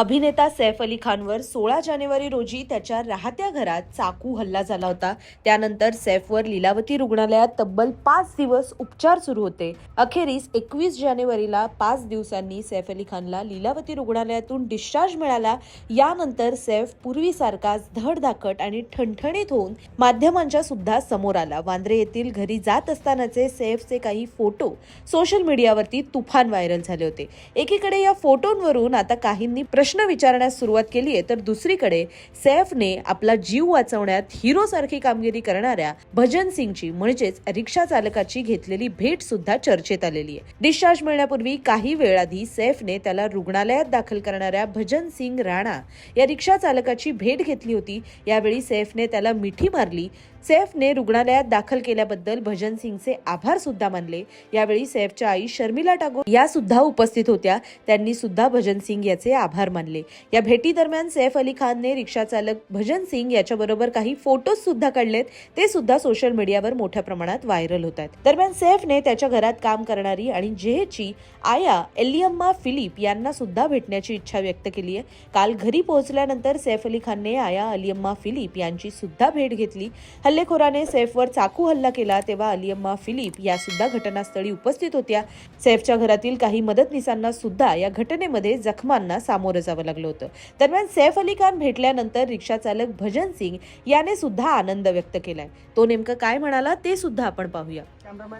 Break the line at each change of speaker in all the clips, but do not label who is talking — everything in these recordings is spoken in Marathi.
अभिनेता सैफ अली खानवर सोळा जानेवारी रोजी त्याच्या राहत्या घरात चाकू हल्ला झाला होता. त्यानंतर सैफवर लीलावती रुग्णालयात तब्बल पाच दिवस उपचार सुरू होते. अखेरीस एकवीस जानेवारीला पाच दिवसांनी सैफ अली खानला लीलावती रुग्णालयातून डिस्चार्ज मिळाला. यानंतर सैफ पूर्वीसारखाच धडधाकट आणि ठणठणीत होऊन माध्यमांच्या सुद्धा समोर आला. वांद्रे येथील घरी जात असतानाचे सैफचे काही फोटो सोशल मीडियावरती तुफान व्हायरल झाले होते. एकीकडे या फोटोंवरून आता काहींनी प्रश्न विचारण्यास सुरुवात केली आहे तर दुसरीकडे सैफने आपला जीव वाचवण्यात हिरो सारखी कामगिरी करणाऱ्या भजन सिंगची म्हणजेच रिक्षा चालकाची घेतलेली भेट सुद्धा चर्चेत आलेली आहे. डिस्चार्ज मिळण्यापूर्वी काही वेळ आधी सैफने त्याला रुग्णालयात दाखल करणाऱ्या भजन सिंग राणा या रिक्षा चालकाची भेट घेतली होती. यावेळी सैफने त्याला मिठी मारली. सैफने रुग्णालयात दाखल केल्याबद्दल भजन सिंगचे आभार सुद्धा मानले. यावेळी सैफच्या आई शर्मिला टागोर या सुद्धा उपस्थित होत्या. त्यांनी सुद्धा भजन सिंग याचे आभार मानले. या भेटी दरम्यान सैफ अली खानने रिक्षा चालक भजन सिंग याच्याबरोबर काही फोटोज सुद्धा काढलेत. ते सुद्धा सोशल मीडियावर मोठ्या प्रमाणात व्हायरल होत आहेत. दरम्यान सैफने त्याच्या घरात काम करणारी आणि जेहची आया एलियम्मा फिलिप यांना सुद्धा भेटण्याची इच्छा व्यक्त केली आहे. काल घरी पोहोचल्यानंतर सैफ अली खानने आया अलियम्मा फिलिप यांची सुद्धा भेट घेतली. हल्लेखोराने सैफवर चाकू हल्ला केला तेव्हा अलियम्मा फिलिप या सुद्धा घटनास्थळी उपस्थित होत्या. सैफच्या घरातील काही मदतनीसांना सुद्धा या घटनेमध्ये जखमांना सामोरं जावं लागलं होतं. दरम्यान सैफ अली खान भेटल्यानंतर रिक्षा चालक भजन सिंग याने सुद्धा आनंद व्यक्त केलाय. तो नेमकं काय म्हणाला ते सुद्धा आपण पाहूया.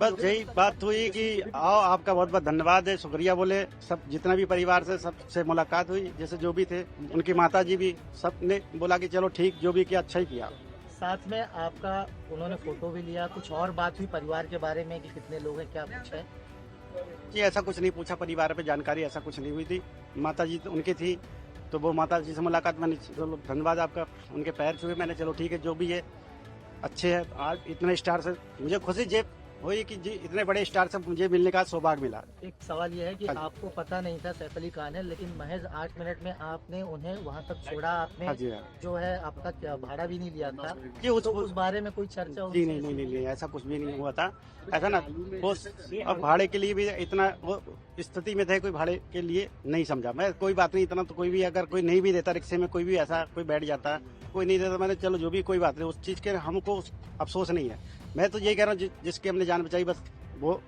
बस यही बात हुई कि आओ आपका बहुत बहुत धन्यवाद है शुक्रिया बोले। सब जितना भी परिवार से सब से मुलाकात हुई जैसे जो भी थे उनकी माता जी भी सब ने बोला कि चलो ठीक जो भी किया अच्छा ही किया।
साथ में आपका उन्होंने फ़ोटो भी लिया, कुछ और बात हुई परिवार के बारे में कि कितने लोग हैं, क्या कुछ है?
जी ऐसा कुछ नहीं पूछा, परिवार पे जानकारी ऐसा कुछ नहीं हुई थी। माता जी तो उनकी थी तो वो माता जी से मुलाकात मैंने, चलो धन्यवाद आपका, उनके पैर छुए मैंने, चलो ठीक है, जो भी है, अच्छे है, आज इतने स्टार से, मुझे खुशी जे हुई कि जी इतने बड़े स्टार से मुझे मिलने का सौभाग्य मिला।
एक सवाल यह है कि
हाँ
आपको पता नहीं था सैफ अली खान है लेकिन महज आठ मिनट में आपने उन्हें वहाँ तक छोड़ा आपने
हाँ जी हाँ।
जो है आपका क्या भाड़ा भी नहीं लिया था?
जी उस,
तो उस बारे में कोई चर्चा
जी नहीं नहीं नहीं नहीं ऐसा कुछ भी नहीं हुआ था। ऐसा ना वो अब भाड़े के लिए भी इतना वो स्थिति में थे कोई भाड़े के लिए नहीं समझा। मैं कोई बात नहीं इतना तो कोई भी अगर कोई नहीं भी देता रिक्शे में कोई भी ऐसा कोई बैठ जाता कोई नहीं देता मैंने चलो जो भी कोई बात नहीं उस चीज़ के हमको अफसोस नहीं है। मैं तो यही कह रहा हूँ जिसकी हमने जान बचाई बस वो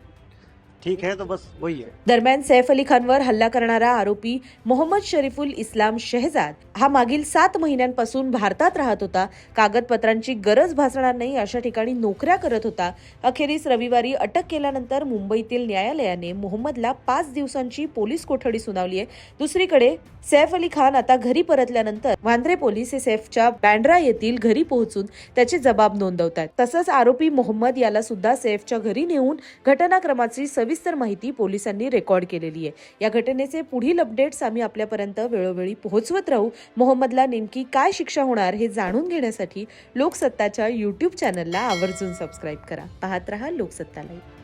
ठीक है तो बस वही है।
दरम्यान सैफ अली खानवर हल्ला करणारा आरोपी मोहम्मद शरीफुल इस्लाम शहजाद हा मागील सात महिन्यांपासून भारतात राहत होता. कागदपत्रांची गरज भासणार नाही अशा ठिकाणी नोकऱ्या करत होता. अखेरीस रविवारी अटक केल्यानंतर मुंबईतील न्यायालयाने मोहम्मदला पाच दिवसांची पोलीस कोठडी सुनावली आहे. दुसरीकडे सैफ अली खान आता घरी परतल्यानंतर वांद्रे पोलीस हे सैफच्या बँड्रा येथील घरी पोहोचून त्याचे जबाब नोंदवतात. तसंच आरोपी मोहम्मद याला सुद्धा सैफच्या घरी नेऊन घटनाक्रमाची सविस्तर माहिती पोलिसांनी रेकॉर्ड केलेली आहे. या घटनेचे पुढील अपडेट्स आम्ही आपल्यापर्यंत वेळोवेळी पोहोचवत राहू. मोहम्मदला नेमकी काय शिक्षा होणार हे जाणून घेण्यासाठी लोकसत्ताच्या यूट्यूब चॅनलला आवर्जून सबस्क्राईब करा. पाहत रहा लोकसत्ता लाईव्ह